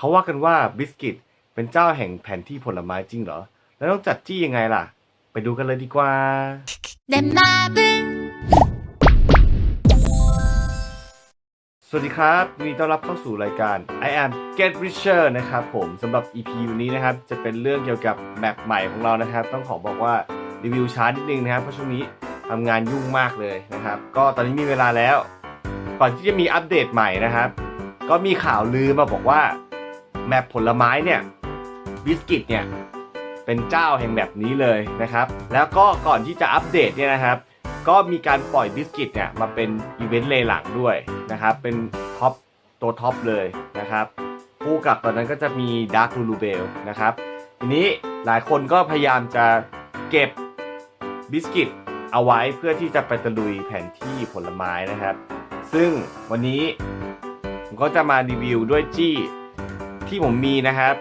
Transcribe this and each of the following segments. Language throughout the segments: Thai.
เขาว่ากันว่าบิสกิตเป็นเจ้าแห่งแผนที่ผลไม้จริงเหรอ แล้วต้องจัดจี้ยังไงล่ะ ไปดูกันเลยดีกว่า เดมาบึงสวัสดีครับมีต้อนรับเข้าสู่รายการ I am Get Richer นะครับผมสำหรับ EP วันี้นะครับ จะเป็นเรื่องเกี่ยวกับแมปใหม่ของเรานะครับ ต้องขอบอกว่ารีวิวช้านิดนึงนะครับ เพราะช่วงนี้ทำงานยุ่งมากเลยนะครับ ก็ตอนนี้มีเวลาแล้ว ก่อนที่จะมีอัปเดตใหม่นะครับ ก็มีข่าวลือมาบอกว่า แมปผลไม้เนี่ยบิสกิตเนี่ยเป็นเจ้าแห่งแบบนี้เลยนะครับ แล้วก็ก่อนที่จะอัปเดตเนี่ยนะครับ ก็มีการปล่อยบิสกิตเนี่ยมาเป็นอีเวนต์เลหลังด้วยนะครับ เป็นท็อปตัวท็อปเลยนะครับคู่กับตอนนั้นก็จะมีดาร์ l ลู b เบลนะครับ ทีนี้หลายคนก็พยายามจะเก็บบิสกิตเอาไว้เพื่อที่จะไปตะลุยแผนที่ผลไม้นะครับ ซึ่งวันนี้ผมก็จะมารีวิวด้วยจี้ ที่ผมมีนะครับ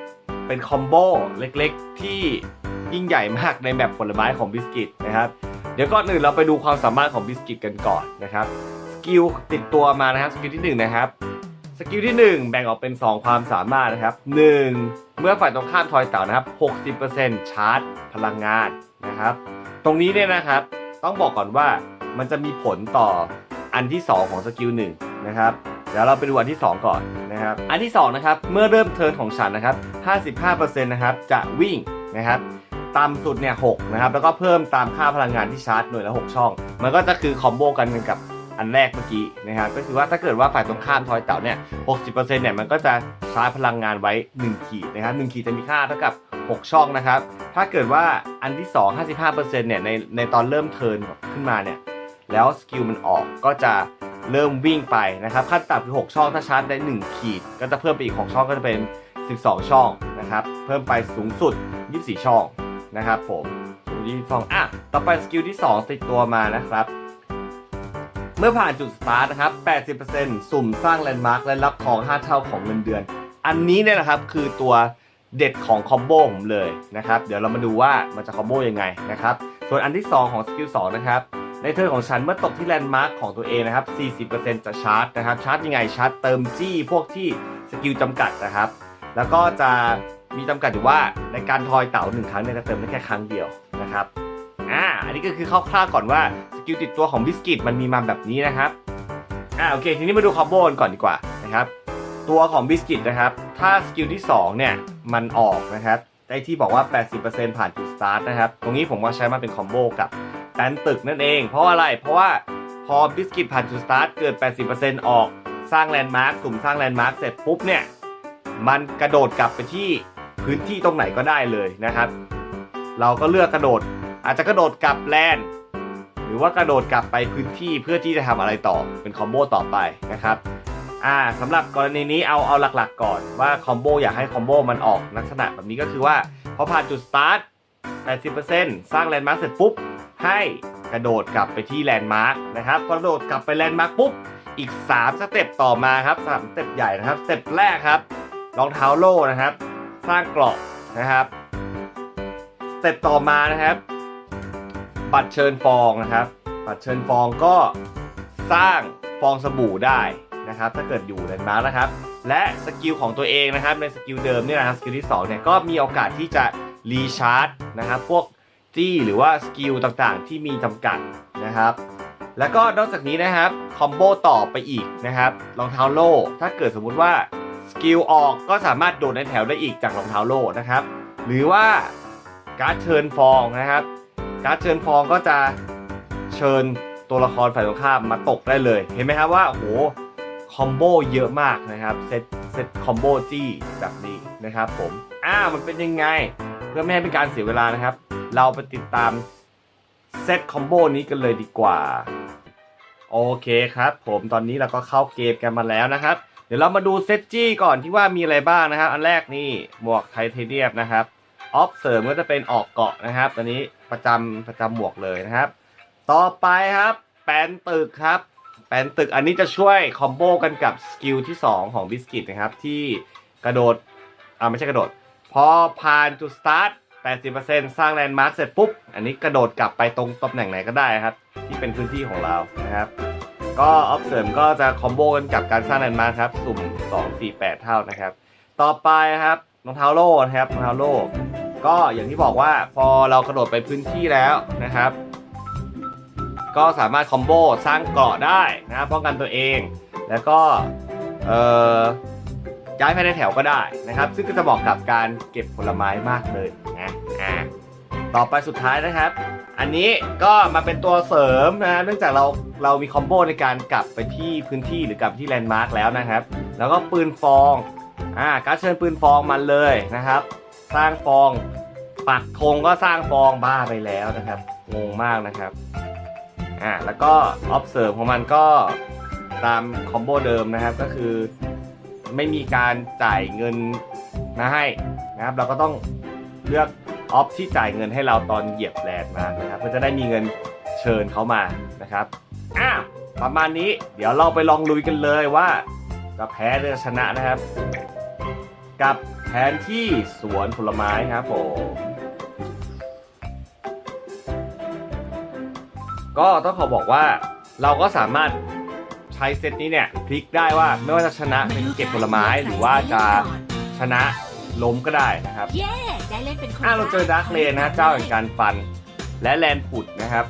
เป็นคอมโบเล็กๆ ที่ยิ่งใหญ่มากในแบบผลไม้ของบิสกิตนะครับเดี๋ยวก่อนอื่นเราไปดูความสามารถของบิสกิตกันก่อนนะครับสกิลติดตัวมานะครับสกิลที่1นะครับสกิลที่ 1 แบ่งออกเป็น 2 ความสามารถนะครับ 1. เมื่อฝ่ายตรงข้ามทอยเต่านะครับ 60%ชาร์จ พลังงานนะครับ ตรงนี้เนี่ยนะครับ ต้องบอกก่อนว่ามันจะมีผลต่ออันที่ 2 ของสกิล1นะครับเดี๋ยวเราไปดูอันที่ 2 ก่อน นะครับ อันที่2นะครับเมื่อเริ่มเทิร์นของฉันนะครับ55%นะครับจะวิ่งนะครับต่ำสุดเนี่ย6นะครับแล้วก็เพิ่มตามค่าพลังงานที่ชาร์จหน่วยละ 6 ช่อง มันก็จะคือคอมโบกันกับอันแรกเมื่อกี้นะครับก็คือว่าถ้าเกิดว่าฝ่ายตรงข้ามทอยเต่าเนี่ย60%เนี่ยมันก็จะชาร์จพลังงานไว้ 1 ขีดนะครับ1ขีดจะมีค่าเท่ากับ 6 ช่องนะครับ ถ้าเกิดว่าอันที่ 2 55%เนี่ยในในตอนเริ่มเทิร์นขึ้นมาเนี่ยแล้วสกิลมันออกก็จะ เริ่มวิ่งไปนะครับขั้นต่ำคือ 6 ช่องถ้าชาร์จได้ 1 ขีด ก็จะเพิ่มไปอีก 6 ช่องก็จะเป็น 12 ช่องนะครับเพิ่มไปสูงสุด 24 ช่องนะครับผมสูง22ช่องอะต่อไปสกิลที่ 2 ติดตัวมานะครับ เมื่อผ่านจุดสตาร์ทนะครับ 80%สุ่มสร้างแลนด์มาร์คและรับทอง 5 เท่าของเงินเดือน อันนี้เนี่ยนะครับคือตัวเด็ดของคอมโบผมเลยนะครับ เดี๋ยวเรามาดูว่ามันจะคอมโบยังไงนะครับ ส่วนอันที่ 2 ของสกิล2นะครับ ในเทิร์นของฉันเมื่อตกที่แลนด์มาร์คของตัวเองนะครับ 40%จะชาร์จนะครับ ชาร์จยังไงชาร์จเติมจี้พวกที่สกิลจำกัดนะครับ แล้วก็จะมีจำกัดอยู่ว่าในการทอยเต่าหนึ่งครั้งเนี่ยจะเติมได้แค่ครั้งเดียวนะครับ อ่า อันนี้ก็คือคร่าวๆก่อนว่าสกิลติดตัวของบิสกิตมันมีมาแบบนี้นะครับ อ่าโอเค ทีนี้มาดูคอมโบกันก่อนดีกว่านะครับ ตัวของบิสกิตนะครับ ถ้าสกิลที่2เนี่ยมันออกนะครับไอ้ที่บอกว่า 80%ผ่านจุดสตาร์ทนะครับ ตรงนี้ผมก็ใช้มาเป็นคอมโบกับ ตนตึกนั่นเอง เพราะอะไร เพราะว่าพอบิสกิตผ่านจุดสตาร์ทเกิด80%ออกสร้างแลนด์มาร์คสุ่มสร้างแลนด์มาร์คเสร็จปุ๊บเนี่ย มันกระโดดกลับไปที่พื้นที่ตรงไหนก็ได้เลยนะครับ เราก็เลือกกระโดด อาจจะกระโดดกลับแลนด์หรือว่ากระโดดกลับไปพื้นที่เพื่อที่จะทำอะไรต่อเป็นคอมโบต่อไปนะครับอ่าสำหรับกรณีนี้เอาเอาหลักๆ ก่อนว่าคอมโบอยากให้คอมโบมันออกลักษณะแบบนี้ก็คือว่าพอผ่านจุดสตาร์ท80%สร้างแลนด์มาร์คเสร็จปุ๊บ ให้กระโดดกลับไปที่แลนด์มาร์คนะครับพอกระโดดกลับไปแลนด์มาร์คปุ๊บอีก 3 สเต็ปต่อมาครับสามสเต็ปใหญ่นะครับสเต็ปแรกครับรองเท้าโล่นะครับ สร้างเกราะนะครับสเต็ปต่อมานะครับ บัตรเชิญฟองนะครับ บัตรเชิญฟองก็สร้างฟองสบู่ได้นะครับ ถ้าเกิดอยู่แลนด์มาร์คนะครับ และสกิลของตัวเองนะครับในสกิลเดิมเนี่ยนะครับสกิลที่2เนี่ยก็มีโอกาสที่จะรีชาร์จนะครับ พวก จี้หรือว่าสกิลต่างๆ ที่มีจำกัดนะครับ แล้วก็นอกจากนี้นะครับคอมโบต่อไปอีกนะครับรองเท้าโล่ถ้าเกิดสมมุติว่าสกิลออกก็สามารถโดดในแถวได้อีกจากรองเท้าโล่นะครับ หรือว่าการเชิญฟองนะครับ การเชิญฟองก็จะเชิญตัวละครฝ่ายตรงข้ามมาตกได้เลย เห็นไหมครับว่าโหคอมโบเยอะมากนะครับเซตเซตคอมโบจี้แบบนี้นะครับผมอ้ามันเป็นยังไง เพื่อไม่ให้เป็นการเสียเวลานะครับ เราไปติดตามเซตคอมโบนี้กันเลยดีกว่า โอเคครับ ผมตอนนี้เราก็เข้าเกมกันมาแล้วนะครับ เดี๋ยวเรามาดูเซตจี้ก่อนที่ว่ามีอะไรบ้างนะครับ อันแรกนี่หมวกไทเทเนียมนะครับออฟเสริมก็จะเป็นออกเกาะนะครับอันนี้ประจำประจำหมวกเลยนะครับ ต่อไปครับ แปนตึกครับ แปนตึกอันนี้จะช่วยคอมโบกันกับสกิลที่ 2 ของบิสกิตนะครับ ที่กระโดดอ่าไม่ใช่กระโดด พอผ่านจุดสตาร์ท 80%สร้างแลนด์มาร์คเสร็จปุ๊บ อันนี้กระโดดกลับไปตรงตำแหน่งไหนก็ได้ครับ ที่เป็นพื้นที่ของเรานะครับ ก็ออฟเสริมก็จะคอมโบกันกับการสร้างแลนด์มาร์คครับ สุ่ม 2 4 8 เท่านะครับ ต่อไปครับรองเท้าโล่นะครับรองเท้าโล่ก็อย่างที่บอกว่าพอเรากระโดดไปพื้นที่แล้วนะครับ ก็สามารถคอมโบสร้างเกราะได้นะครับป้องกันตัวเอง แล้วก็เอ่อย้ายภายในแถวก็ได้นะครับ ซึ่งก็จะเหมาะกับการเก็บผลไม้มากเลยนะ ต่อไปสุดท้ายนะครับ อันนี้ก็มาเป็นตัวเสริมนะเนื่องจากเราเรามีคอมโบในการกลับไปที่พื้นที่หรือกลับไปที่แลนด์มาร์กแล้วนะครับ แล้วก็ปืนฟองอ่าการเชิญปืนฟองมันเลยนะครับ สร้างฟองปักธงก็สร้างฟองบ้าไปแล้วนะครับงงมากนะครับอ่าแล้วก็ observe ของมันก็ตามคอมโบเดิมนะครับก็คือไม่มีการจ่ายเงินมาให้นะครับ เราก็ต้องเลือก ออฟที่จ่ายเงินให้เราตอนเหยียบแลนด์มานะครับเพื่อจะได้มีเงินเชิญเขามานะครับอ้าประมาณนี้เดี๋ยวเราไปลองลุยกันเลยว่าจะแพ้หรือชนะนะครับ กับแผนที่สวนผลไม้ครับผมก็ต้องขอบอกว่าเราก็สามารถใช้เซตนี้เนี่ยพลิกได้ว่าไม่ว่าจะชนะเป็นเก็บผลไม้หรือว่าจะชนะ ล้มก็ได้นะครับเย้ได้เล่นเป็นคนอ่าเราเจอดักเลนนะเจ้าแห่งการฟัน และแลนผุดนะครับ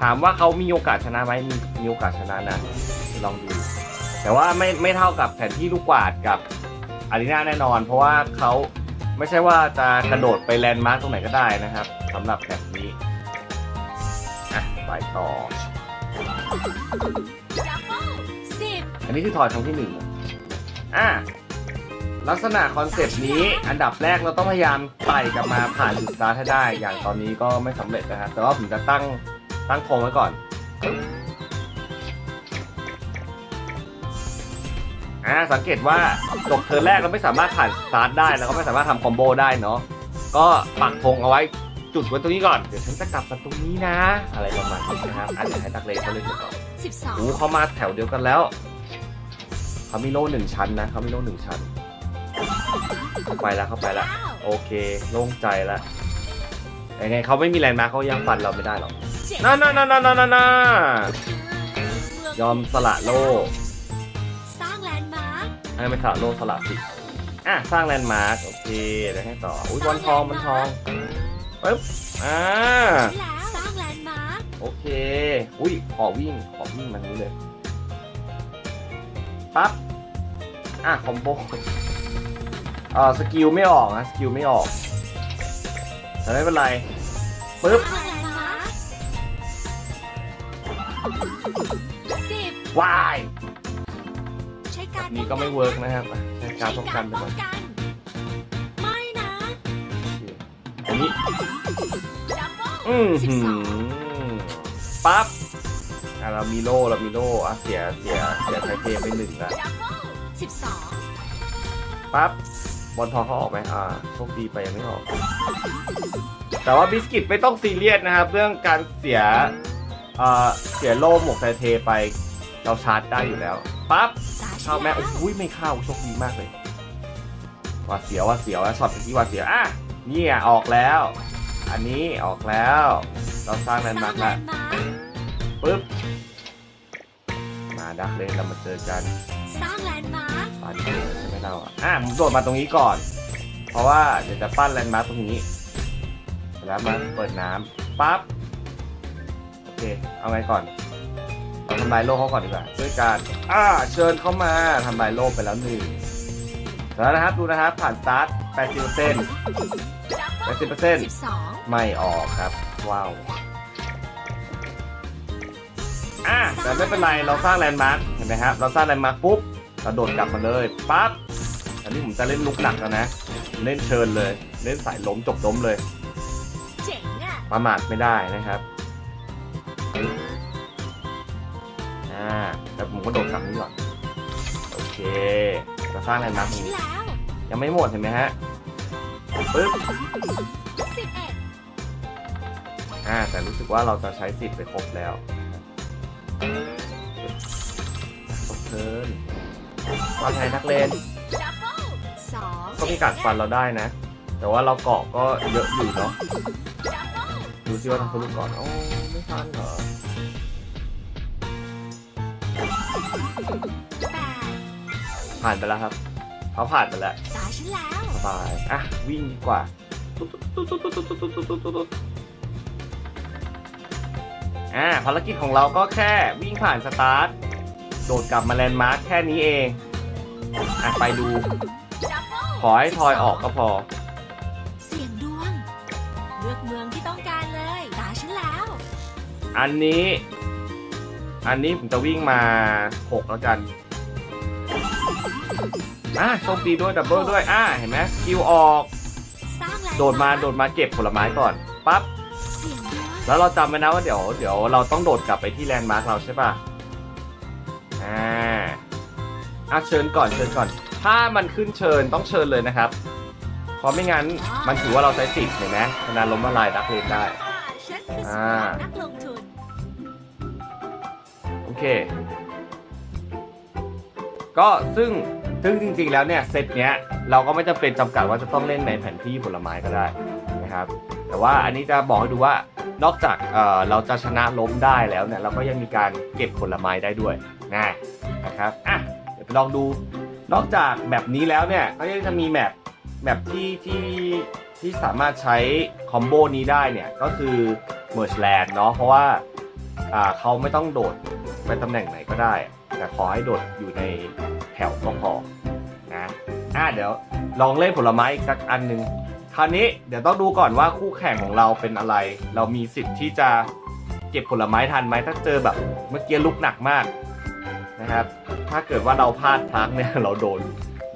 ถามว่าเขามีโอกาสชนะไหมมีมีโอกาสชนะนะลองดู แต่ว่าไม่ไม่เท่ากับแผนที่ลูกกวาดกับอารีนาแน่นอน เพราะว่าเขาไม่ใช่ว่าจะกระโดดไปแลนด์มาร์กตรงไหนก็ได้นะครับสำหรับแบบนี้อะไปต่อดับเบิ้ลสิบอันนี้คือทอยครั้งที่หนึ่งอะ ลักษณะคอนเซปต์นี้อันดับแรกเราต้องพยายามไต่กลับมาผ่านจุดสตาร์ทให้ได้ อย่างตอนนี้ก็ไม่สำเร็จนะครับแต่ว่าผมจะตั้งตั้งโครงไว้ก่อนอ่าสังเกตว่าจบเธอแรกเราไม่สามารถผ่านสตาร์ทได้แล้วก็ไม่สามารถทำคอมโบได้เนาะก็ปักธงเอาไว้จุดไว้ตรงนี้ก่อน เดี๋ยวฉันจะกลับมาตรงนี้นะ อะไรประมาณนี้นะครับอาจจะให้ตักเลนเขาเล่นก่อนสิบสองโอ้เขามาแถวเดียวกันแล้วเขามีโล่หนึ่งชั้นนะเขามีโล่หนึ่งชั้น เข้าไปแล้วเข้าไปแล้วโอเคโล่งใจแล้วยังไงเขาไม่มีแรงมาร์คเขายังฟันเราไม่ได้หรอกน่าน่าน่าน่าน่าน่าน่ายอมสละโล่สร้างแลนด์มาร์คให้ไม่สละโล่สละสิอะสร้างแลนด์มาร์คโอเคเดี๋ยวให้ต่ออุ้ยบอลทองบอลทองปึ๊บอ่าแล้วสร้างแลนด์มาร์คโอเคอุ้ยขอวิ่งขอวิ่งมันนี้เลยปั๊บอะคอมโบเอ่อสกิลไม่ออกนะสกิลไม่ออกแต่ไม่เป็นไรปึ๊บสร้างแลนด์มาร์คสิบวายใช้การนี่ก็ไม่เวิร์กนะครับอะใช้การป้องกันไปป้ก่ออนงกันไม่นะอันนี้ดับเบิ้ลอืมสิบหืสองมปั๊บอะเรามีโล่เรามีโล่อะเสียเสียเสียไทเทไปหนึ่งแล้วดับเบิ้ลสิบสองปั๊บ บอลทองเขาออกไหมอ่าโชคดีไปยังไม่ออก แต่ว่าบิสกิตไม่ต้องซีเรียสนะครับ เรื่องการเสียเอ่อเสียโล่หมวกไทเทไปเราชาร์จได้อยู่แล้วปั๊บเข้าแม่โอ้ยไม่เข้าโชคดีมากเลยหวาเสียวหวาเสียวแล้วช็อตที่หวาเสียวอะนี่อะออกแล้ว อันนี้ออกแล้ว เราสร้างแลนด์มาร์กลแล้วนด์มาปึ๊บมาดักเลยเรามาเจอกัน สร้างแลนด์มา ร์คปั้นเลยใช่ไหมเราอะอะผมโดดมาตรงนี้ก่อน เพราะว่าเดี๋ยวจะปั้นแลนด์มาร์กตรงนี้แล้วมาเปิดน้ำปั๊บโอเคเอาไงก่อนเราทำลายโลกเขาก่อนดีกว่าด้วยการอ่าเชิญเข้ามาทำลายโลกไปแล้วหนึ่งแล้วนะครับดูนะครับผ่านสตาร์ท80%ดับเบิ้ล80%สิบสองไม่ออกครับ ว้าวอะแต่ไม่เป็นไรเราสร้างแลนด์มาร์คเห็นไหมครับ เราสร้างแลนด์มาร์คปุ๊บ เราโดดกลับมาเลยปั๊บอันนี้ผมจะเล่นลุกหนักแล้วนะ เล่นเชิญเลย เล่นสายล้มจบล้มเลย ประมาทไม่ได้นะครับอ่าแต่ผมก็โดดกลับนี้ก่อน โอเคจะสร้างแลนด์มาร์คตรงนี้ยังไม่หมดเห็นไหมฮะปึ๊บสิบเอ็ดอ่าแต่รู้สึกว่าเราจะใช้สิทธิ์ไปครบแล้วตกเทิร์น ว่าไงนักเลนก็มีกัดฟันเราได้นะ แต่ว่าเราเกาะก็เยอะอยู่เนาะดูซิว่าทำทะลุก่อนโอ้ไม่ทันเหรอผ่านไปแล้วครับเขาผ่านไปแล้วตายฉันแล้วสบายอะวิ่งดีกว่าอ่าภารกิจของเราก็แค่วิ่งผ่านสตาร์ท โดดกลับมาแลนด์มาร์คแค่นี้เองอะไปดูดับเบิลขอให้ทอยออกก็พอ เสี่ยงดวง เลือกเมืองที่ต้องการเลยตาฉันแล้ว อันนี้ อันนี้ผมจะวิ่งมาหกแล้วกันอะโชคดีด้วยดับเบิลด้วยอะเห็นไหมคิวออก สร้างแลนโดดมาโดดมาเก็บผลไม้ก่อนปั๊บเสี่ยงดวง แล้วเราจำไว้นะว่าเดี๋ยวเดี๋ยวเราต้องโดดกลับไปที่แลนด์มาร์คเราใช่ป่ะ อ่าอะเชิญก่อนเชิญก่อน ถ้ามันขึ้นเชิญต้องเชิญเลยนะครับ เพราะไม่งั้นมันถือว่าเราใช้สิทธิ์เห็นไหมชนะล้มละลายดักเลนได้ ฉันคือสุอ่าดยอดนักลงทุน โอเค ก็ซึ่งซึ่งจริงๆแล้วเนี่ยเซตเนี้ยเราก็ไม่จำเป็นจำกัดว่าจะต้องเล่นในแผนที่ผลไม้ก็ได้นะครับ แต่ว่าอันนี้จะบอกให้ดูว่านอกจากเอ่อเราจะชนะล้มได้แล้วเนี่ยเราก็ยังมีการเก็บผลไม้ได้ด้วย นะนะครับอะเดี๋ยวไปลองดู นอกจากแบบนี้แล้วเนี่ยก็ยังจะมีแมปแมปที่ที่ที่สามารถใช้คอมโบนี้ได้เนี่ยก็คือ Merge Land เนาะเพราะว่าอ่าเขาไม่ต้องโดดไปตำแหน่งไหนก็ได้ แต่ขอให้โดดอยู่ในแถวก็พอนะอะเดี๋ยวลองเล่นผลไม้อีกสักอันหนึ่งคราวนี้เดี๋ยวต้องดูก่อนว่าคู่แข่งของเราเป็นอะไร เรามีสิทธิ์ที่จะเก็บผลไม้ทันไหมถ้าเจอแบบเมื่อกี้ลุกหนักมาก นะครับ ถ้าเกิดว่าเราพลาดพลั้งเนี่ยเราโดน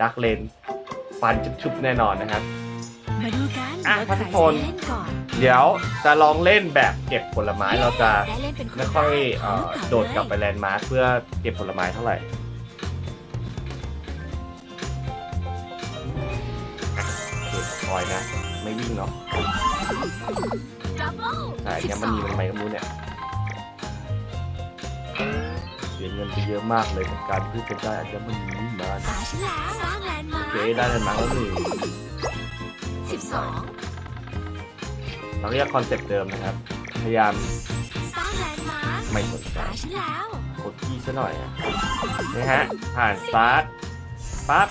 ดักเลนฟันชุบๆแน่นอนนะครับมาดูกันอะว่าทุใครกคนจะได้เล่นก่อนเดี๋ยวจะลองเล่นแบบเก็บผลไม้เราจะได้เล่นเป็นคนไม่ค่อยแรกเอ่อขงโดดกลับไปแลนด์มาร์คเพื่อเก็บผลไม้เท่าไหร่โอเคคอยนะ ไม่วิ่งเนาะดับเบิลใช่เนี่ยมันมีมันไม่ก็รู้เนี่ยเสียเงินไปเยอะมากเลยกับการเพื่อจะได้อาจจะมันมีนี่มาตาฉันแล้วสร้างแลนด์มาโอเคได้แลนด์มาร์คแล้วหนึ่งสิบสองเราเรียกคอนเซ็ปต์เดิมนะครับ พยายามสร้างแลนด์มาไม่สนใจตาฉันแล้วกดคีย์ซะหน่อยอะนี่ฮะ ผ่านสตาร์ทปั๊บ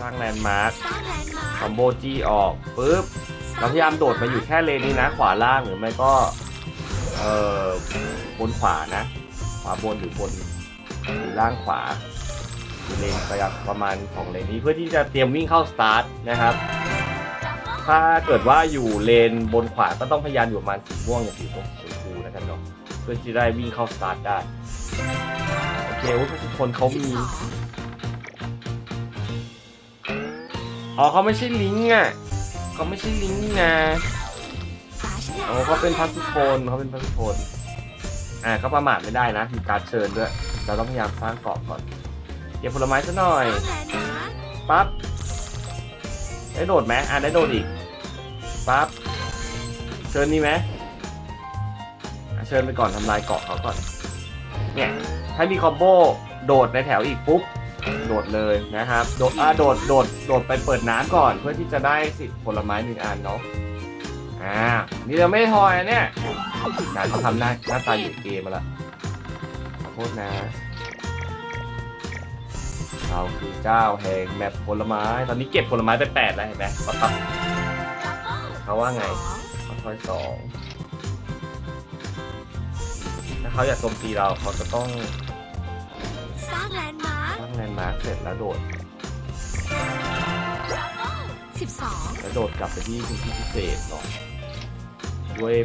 สร้างแลนด์มาร์คสร้างแลนด์มาคอมโบจีออกปุ๊บเราพยายามโดดมาอยู่แค่เลนนี้นะ ขวาล่างหรือไม่ก็ เอ่อบนขวานะขวาบนหรือบนหรือล่างขวาเลนประมาณประมาณของเลนนี้เพื่อที่จะเตรียมวิ่งเข้าสตาร์ทนะครับ ถ้าเกิดว่าอยู่เลนบนขวาก็ต้องพยายามอยู่ประมาณสีม่วงอย่างสีม่วงสีชมพูนะครับเนาะเพื่อที่จะได้วิ่งเข้าสตาร์ทได้โอเคว่าทุกคนเขามีอ๋อเขาไม่ใช่ลิงอะเขาไม่ใช่ลิงนะอ๋อเขาเป็นพัสดุโพลเขาเป็นพัสดุโพล อ่าก็ประมาทไม่ได้นะ มีการดเชิญด้วย เราต้องพยายามสร้างเกาะก่อน เก็บผลไม้ซะหน่อยสร้างแลนด์มาปั๊บ ได้โดดไหมอ่าได้โดดอีก ปั๊บ เชิญนี่ไหมอะเชิญไปก่อนทำลายเกาะเขาก่อน เนี่ยถ้ามีคอมโบโดดในแถวอีกปุ๊บโดดเลยนะครับ โดดอ่าโดด โดด โดดไปเปิดน้ำก่อน เพื่อที่จะได้สิทธิ์ผลไม้หนึ่งอันเนาะ อ่า นี่เราไม่ทอยนะเนี่ยการเขาทำหน้าหน้าตาอยู่เกมมาละขอโทษนะ เราคือเจ้าแห่งแมปผลไม้ ตอนนี้เก็บผลไม้ไปแปดแล้วเห็นไหมเขาตับดับเบิลเขาว่าไงสองเขาทอยสองถ้าเขาอยากโจมตีเราเขาจะต้องสร้างแลนด์มาร์คตั้งแลนด์มาร์คเสร็จแล้วโดดดับเบิลสิบสองแล้วโดดกลับไปที่พื้นที่พิเศษเนาะ ด้วย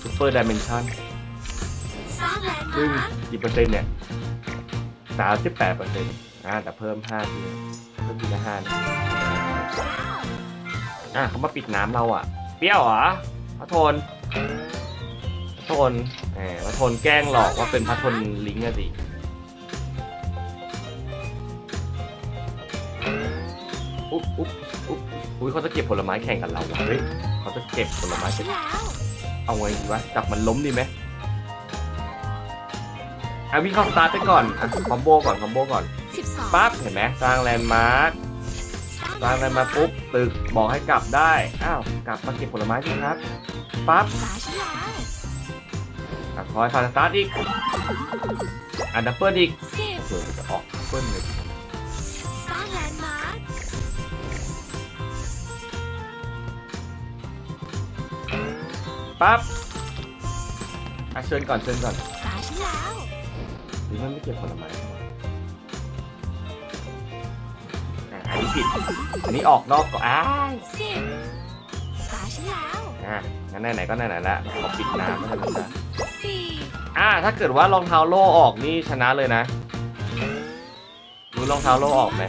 ซูเปอร์ดิเมนชันสร้างแลนด์ซึ่งมาร์คกี่เปอร์เซ็นต์เนี่ยสามสิบแปดเปอร์เซ็นต์อ่าแต่เพิ่มห้าทีเพิ่มทีละห้านะอะเขามาปิดน้ำเราอะ เปรี้ยวเหรอพระทนพระทนแหมพระทนแกล้งหลอกว่าเป็นพระทนลิงก์อะสิอุ๊บอุ๊บ อุ๊บอุ้ยเขาจะเก็บผลไม้แข่งกับเราว่ะเฮ้ยเขาจะเก็บผลไม้ฉัเก็บนแล้วเอาไงดีวะจับมันล้มดีไหมเอาวิ่งเข้าสตาร์ทไปก่อนอะคอมโบก่อนคอมโบก่อนสิบสองปั๊บเห็นไหมสร้างแลนด์มาร์คสร้างแลนด์มาร์คปุ๊บตึกบอกให้กลับได้อ้าวกลับมาเก็บผลไม้สิครับปั๊บตาฉันแล้วอะคอยผ่านสตาร์ทอีกอะดับเบิลอีกสิบเผื่อจะออกดับเบิลเลย ปั๊บอะเชิญก่อนเชิญก่อนตาฉันแล้วหรือมันไม่เก็บผลไม้วะอะอันนี้ผิด อันนี้ออกนอกก่อนอ้ายสิบตาฉันแล้วอะงั้นไหนๆก็ไหนๆละขอปิดน้ำแล้วกันนะจ๊ะสี่อะถ้าเกิดว่ารองเท้าโล่ออกนี่ชนะเลยนะรู้รองเท้าโล่ออกไหม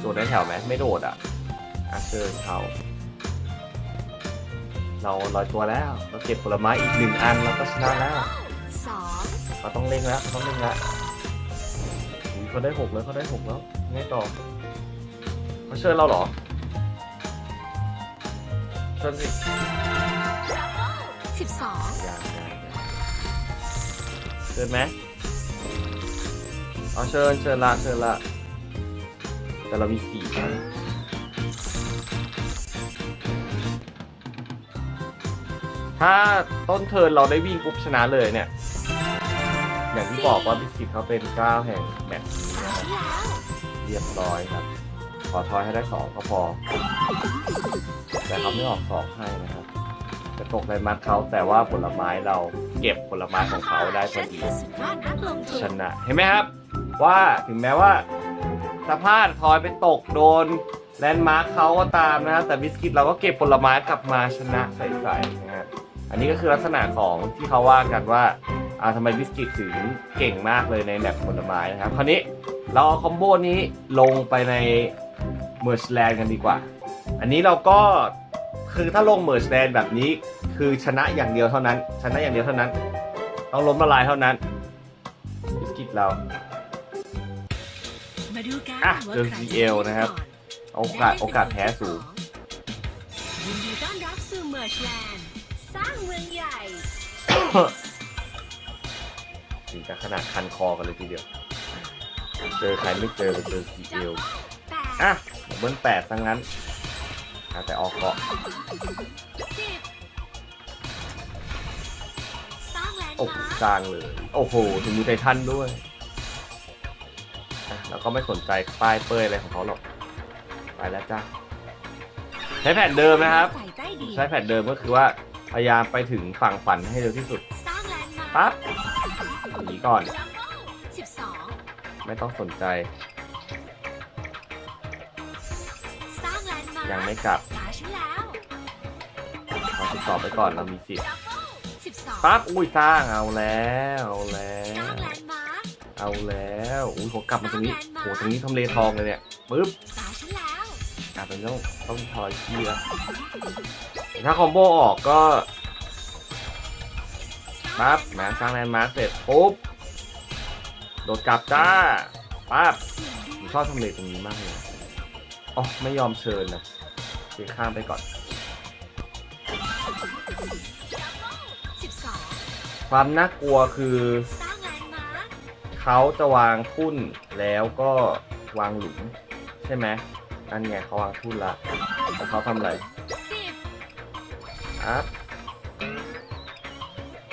โดดได้แถวไหมไม่โดดอะอะเชิญเขา เราลอยตัวแล้ว เราเก็บผลไม้อีกหนึ่งอันเราก็ชนะแล้วสองเราต้องเล่งแล้วเราต้องเล่งแล้วอุ๊ยเขาได้หกแล้วเขาได้หกแล้วไงต่อเขาเชิญเราเหรอเชิญสิสิบสองยังยังยังเชิญไหมเอาเชิญเชิญละเชิญละแต่เรามีสี่ ถ้าต้นเทิร์นเราได้วิ่งปุ๊บชนะเลยเนี่ย อย่างที่บอกว่าบิสกิตเขาเป็นเจ้าแห่งแมตช์เรียบร้อยครับ ขอทอยให้ได้สองก็พอ แต่เขาไม่ออกสองให้นะครับ จะตกในมัดเขาแต่ว่าผลไม้เราเก็บผลไม้ของเขาได้พอดีชนะ เห็นไหมครับ ว่าถึงแม้ว่าสภาพทอยไปตกโดนแลนด์มาร์คเขาก็ตามนะครับแต่บิสกิตเราก็เก็บผลไม้กลับมาชนะใสๆนะฮะ อันนี้ก็คือลักษณะของที่เขาว่ากันว่าอ่าทำไมบิสกิตถึงเก่งมากเลยในแมปผลไม้นะครับ คราวนี้เราเอาคอมโบนี้ลงไปในเมอร์ชแลนกันดีกว่า อันนี้เราก็คือถ้าลงเมอร์ชแลนแบบนี้คือชนะอย่างเดียวเท่านั้น ชนะอย่างเดียวเท่านั้น ต้องล้มละลายเท่านั้นบิสกิตเรามาดูกันอะเจอใคร CL จนะครับโอกาสโอกาสแพ้สูงยินดีต้อนรับสู่เมอร์ชแลนด์ สร้างเมืองใหญ่ ถึงกับขนาดคันคอกันเลยทีเดียว เจอใครไม่เจอไปเจอ CL แปดอะเบิ้ลแปดทั้งนั้นอะแต่ออกเกาะสิบสร้างแลนด์โอ้โหมาร์คสร้างเลย โอ้โห ถึงมีไททันด้วยอะแล้วก็ไม่สนใจป้ายเป้ยอะไรของเขาหรอก ไปแล้วจ้าใช้แผ่นเดิมนะครับใส่ใต้ดินใช้แผ่นเดิมก็คือว่า พยายามไปถึงฝั่งฝันให้เร็วที่สุดสร้างแลนด์มาร์คปั๊บหนีก่อนสิบสองไม่ต้องสนใจ สร้างแลนด์มาร์คยังไม่กลับตาฉันแล้วเราติดต่อไปก่อนเรามีสิทธิ์สิบสองปั๊บอุ้ยสร้างเอาแล้วเอาแล้สร้างว แลนด์มาร์คเอาแล้วอุ้ยเขากลับมาตรงนี้โหตรงนี้ทำเลทองเลยเนี่ยปึ๊บตาฉันแล้วอะเป็นต้องต้องทอยขี้แล้ว ถ้าคอมโบออกก็ปั๊บแหมสร้างแลนด์มาร์คเสร็จปุ๊บ โดดกลับจ้าปั๊บผมชอบทำเลตรงนี้มากเลยอ๋อไม่ยอมเชิญนะเดี๋ยวข้ามไปก่อน ความน่ากลัวคือเขาจะวางทุ่นแล้วก็วางหลุม ใช่ไหมนั่นไงเขาวางทุ่นละแล้วเขาทำอะไร อัพ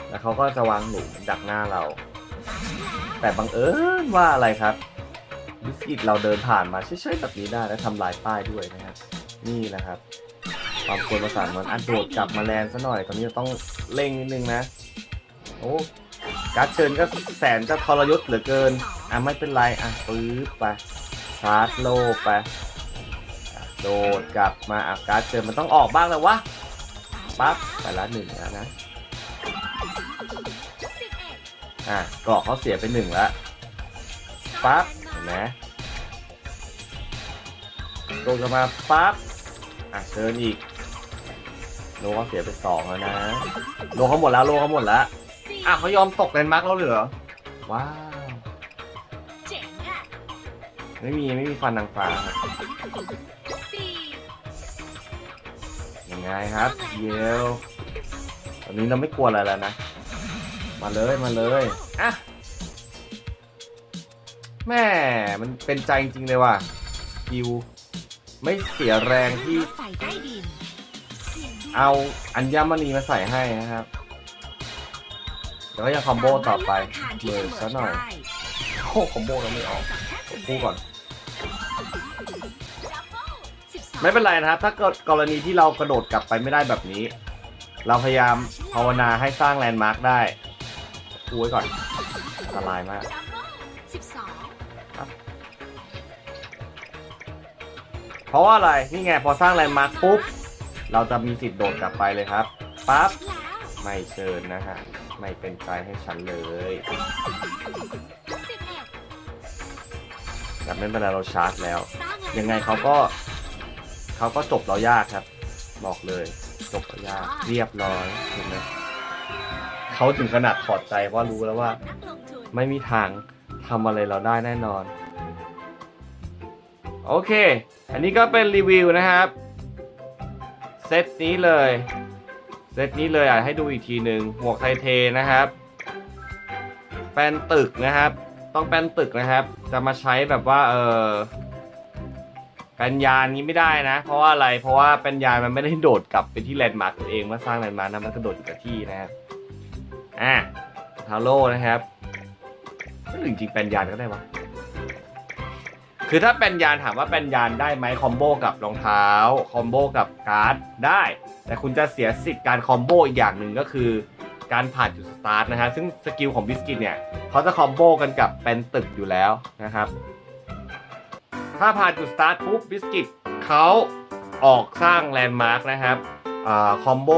แล้วเขาก็จะวางหลุมดักหน้าเรา แต่บังเอิญว่าอะไรครับบิสกิตเราเดินผ่านมาเฉยๆแบบนี้ได้และทำลายป้ายด้วยนะครับ นี่นะครับ ความกวนประสานมันอันโดดกลับมาแลนซะหน่อย ตอนนี้ต้องเร่งนิดนึงนะ โอ้การเชิญก็แสนจะทรยศเหลือเกิน อะไม่เป็นไรอะปื๊บไปชาร์จโลไปโดดกลับมาอะการเชิญมันต้องออกบ้างแล้ววะ ปั๊บไปละหนึ่งแล้วนะอะเกราะเขาเสียไปหนึ่งแล้วปั๊บเห็นไหมโดนกลับมาปั๊บอะเชิญอีกโลเขาเสียไปสองแล้วนะโลเขาหมดแล้วโลเขาหมดแล้วอะเขายอมตกแลนด์มาร์กเราเหรอว้าวเจ๋งอะไม่มีไม่มีฟันนางฟ้าง ไงครับ เยลตอนนี้เราไม่กลัวอะไรแล้วนะ มาเลยมาเลยอะแม่มันเป็นใจจริงๆเลยว่ะคิวไม่เสียแรงที่รถไฟใต้ดินเสียงด้วยเอาอัญมณีมาใส่ให้นะครับแล้วก็ยังคอมโบต่อไปสามารถเบอร์ซะหน่อยได้โอ้คอมโบแล้วไม่ออกสองแพ็คกดคู่ก่อน ไม่เป็นไรนะครับ ถ้าเกิดกรณีที่เรากระโดดกลับไปไม่ได้แบบนี้ เราพยายามภาวนาให้สร้างแลนด์มาร์คได้กูไว้ก่อนอันตรายมากเพราะว่าอะไร นี่ไงพอสร้างแลนด์มาร์คปุ๊บ เราจะมีสิทธิ์โดดกลับไปเลยครับปั๊บไม่เชิญนะฮะไม่เป็นใจให้ฉันเลยสิบเอ็ดแต่ไม่เป็นไรเราชาร์จแล้ว ยังไงเขาก็ เขาก็จบเรายากครับ บอกเลยจบเรายากเรียบร้อยเห็นไหมเขาถึงขนาดถอดใจเพราะรู้แล้วว่านักลงทุนไม่มีทางทำอะไรเราได้แน่นอน โอเค อันนี้ก็เป็นรีวิวนะครับ เซตนี้เลยเซตนี้เลยอะให้ดูอีกทีหนึ่งหมวกไทเทนะครับ แป้นตึกนะครับ ต้องแป้นตึกนะครับ จะมาใช้แบบว่าเออแป้นยานนี้ไม่ได้นะ เพราะว่าอะไร เพราะว่าแป้นยานมันไม่ได้โดดกลับไปที่แลนด์มาร์กตัวเองมื่อสร้างแลนด์มาร์กนะมันก็โดดอยู่กับที่นะครับอะทาโร่นะครับหรือจริงๆแปนยานก็ได้วะคือถ้าแปนยานถามว่าแปนยานได้ไหมคอมโบกับรองเท้าคอมโบกับการ์ดได้ แต่คุณจะเสียสิทธิ์การคอมโบอีกอย่างหนึ่งก็คือการผ่านจุดสตาร์ทนะฮะซึ่งสกิลของบิสกิตเนี่ยเขาจะคอมโบกันกับเป็นตึกอยู่แล้วนะครับ ถ้าผ่านจุดสตาร์ทปุ๊บบิสกิตเขาออกสร้างแลนด์มาร์กนะครับอคอมโบ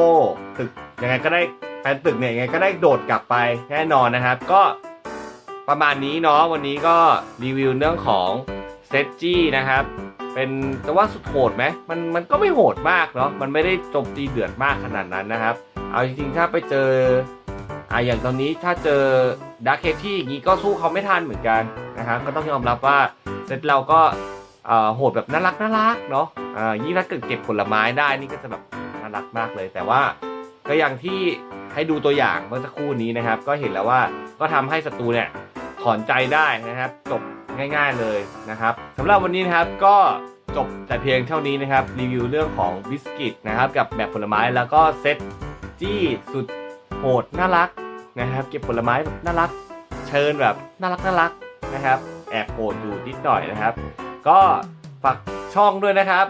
ตึกยังไงก็ได้แปนตึกเนี่ยยังไงก็ได้โดดกลับไปแน่นอนนะครับ ก็ประมาณนี้เนาะวันนี้ก็รีวิวเรื่องของเซตจี้นะครับเป็นแต่ว่าสุดโหดไหมมันมันก็ไม่โหดมากเนาะมันไม่ได้โจมตีเดือดมากขนาดนั้นนะครับ เอาจริงๆถ้าไปเจออ่าอย่างตอนนี้ถ้าเจอดักเคที่อย่างนี้ก็สู้เขาไม่ทันเหมือนกันนะครับก็ต้องยอมรับว่าเซตเราก็ โหดแบบน่ารักน่ารักเนาะยิ่งถ้าเกิดเก็บผลไม้ได้นี่ก็จะแบบน่ารักมากเลย แต่ว่าก็อย่างที่ให้ดูตัวอย่างเมื่อสักครู่นี้นะครับ ก็เห็นแล้วว่าก็ทำให้ศัตรูเนี่ยถอนใจได้นะครับ จบง่าย ๆเลยนะครับสำหรับวันนี้นะครับก็จบแต่เพียงเท่านี้นะครับรีวิวเรื่องของบิสกิตนะครับกับแบบผลไม้แล้วก็เซตจี้สุดโหดน่ารักนะครับเก็บผลไม้แบบน่ารัก เชิญแบบน่ารักน่ารักนะครับ แอบโหดอยู่นิดหน่อยนะครับ ก็ฝากช่องด้วยนะครับ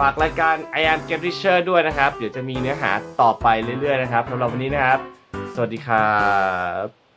ฝากรายการ I am Game Teacher ด้วยนะครับ เดี๋ยวจะมีเนื้อหาต่อไปเรื่อยๆนะครับสำหรับวันนี้นะครับ สวัสดีครับ